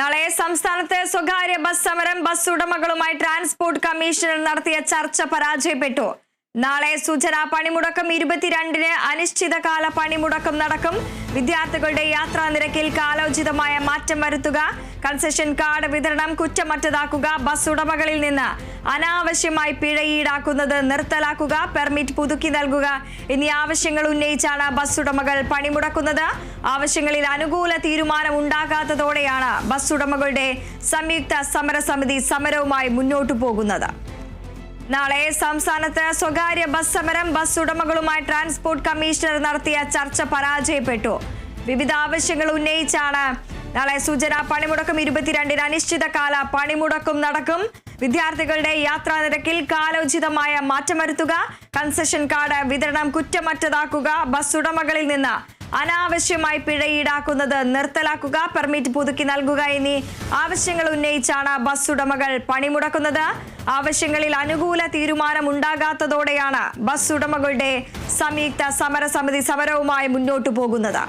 നാളെ സംസ്ഥാനത്ത് സ്വകാര്യ ബസ് സമരം ബസ് ഉടമകളുമായി ട്രാൻസ്പോർട്ട് കമ്മീഷണർ നടത്തിയ ചർച്ച പരാജയപ്പെട്ടു. നാളെ സൂചന പണിമുടക്കം ഇരുപത്തിരണ്ടിന് അനിശ്ചിതകാല പണിമുടക്കം നടക്കും. വിദ്യാർത്ഥികളുടെ യാത്രാ നിരക്കിൽ കാലോചിതമായ മാറ്റം വരുത്തുക. കൺസെഷൻ കാർഡ് വിതരണം കുറ്റമറ്റതാക്കുക ബസ് ഉടമകളിൽ നിന്ന്. അനാവശ്യമായി പിഴ ഈടാക്കുന്നത് നിർത്തലാക്കുക പെർമിറ്റ് പുതുക്കി നൽകുക. എന്നീ ആവശ്യങ്ങൾ ഉന്നയിച്ചാണ് ബസ് ഉടമകൾ പണിമുടക്കുന്നത്. ആവശ്യങ്ങളിൽ അനുകൂല തീരുമാനം ഉണ്ടാകാത്തതോടെയാണ് ബസ് ഉടമകളുടെ സംയുക്ത സമരസമിതി സമരവുമായി മുന്നോട്ടു പോകുന്നത്. നാളെ സംസ്ഥാനത്ത് സ്വകാര്യ ബസ് സമരം ബസ് ഉടമകളുമായി ട്രാൻസ്പോർട്ട് കമ്മീഷണർ നടത്തിയ ചർച്ച പരാജയപ്പെട്ടു. വിവിധ ആവശ്യങ്ങൾ ഉന്നയിച്ചാണ് നാളെ സൂചന പണിമുടക്കം ഇരുപത്തിരണ്ടിന് അനിശ്ചിതകാല പണിമുടക്കും നടക്കും. വിദ്യാർത്ഥികളുടെ യാത്രാ നിരക്കിൽ കാലോചിതമായ മാറ്റം വരുത്തുക കൺസെഷൻ കാർഡ് വിതരണം കുറ്റമറ്റതാക്കുക. ബസ് ഉടമകളിൽ നിന്ന് അനാവശ്യമായി പിഴ ഈടാക്കുന്നത് നിർത്തലാക്കുക. പെർമിറ്റ് പുതുക്കി നൽകുക എന്നീ ആവശ്യങ്ങൾ ഉന്നയിച്ചാണ് ബസ് ഉടമകൾ പണിമുടക്കുന്നത്. ആവശ്യങ്ങളിൽ അനുകൂല തീരുമാനം ഉണ്ടാകാത്തതോടെയാണ് ബസ് ഉടമകളുടെ സംയുക്ത സമരസമിതി സമരവുമായി മുന്നോട്ടു പോകുന്നത്.